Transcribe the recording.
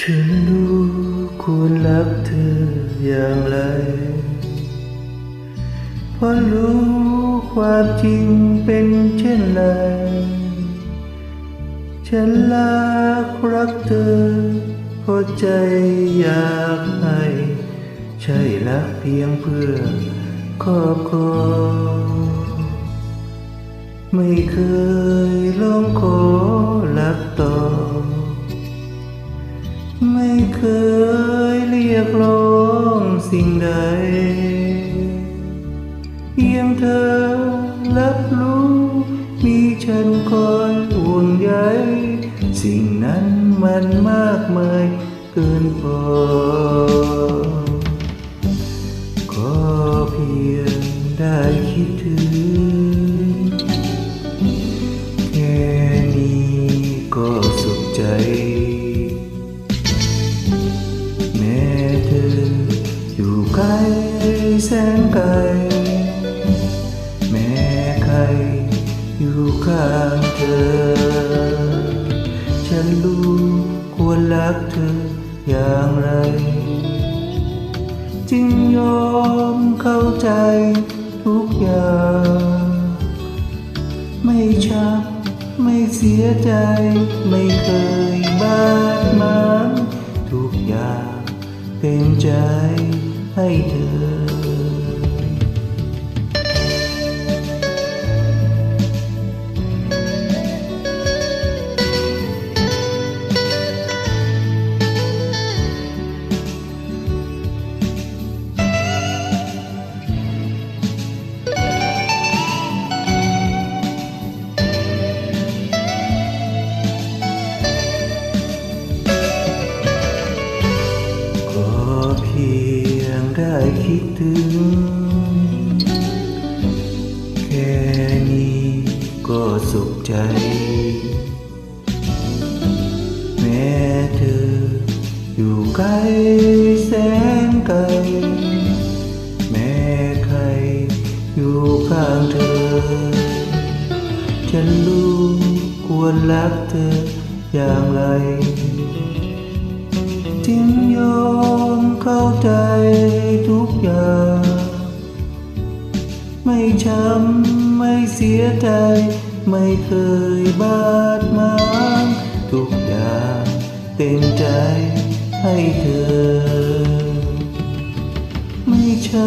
ฉันรู้ควรรักเธออย่างไร เพราะรู้ความจริงเป็นเช่นไร ฉันรักรักเธอเพราะใจอยากให้ ใช่รักเพียงเพื่อครอบครองไม่เคยลองขอ ไม่เคยเรียกร้องสิ่งใดเพียงเธอรับรู้ มีฉันคอยห่วงใยสิ่งนั้นมันมากมายเกินพอ อยู่ไกลแสนไกล แม้ใครอยู่ข้างเธอ ฉันรู้ควรรักเธออย่างไร จึงยอมเข้าใจทุกอย่าง ไม่ช้ำไม่เสียใจไม่เคยบ้า เต็มใจให้เธอ ยงได้คิดถึง แค่นี้ก็สุขใจ แม้เธออยู่ไกลแสนไกล แม้ใครอยู่ข้างเธอ ฉันรู้ควรรักเธออย่างไรจึงยอมเข้าใจทุกอย่างไม่ช้ำไม่เสีย ใจไม่เคยบาดหมางทุกอย่างเต็มใจให้เธอไม่ช้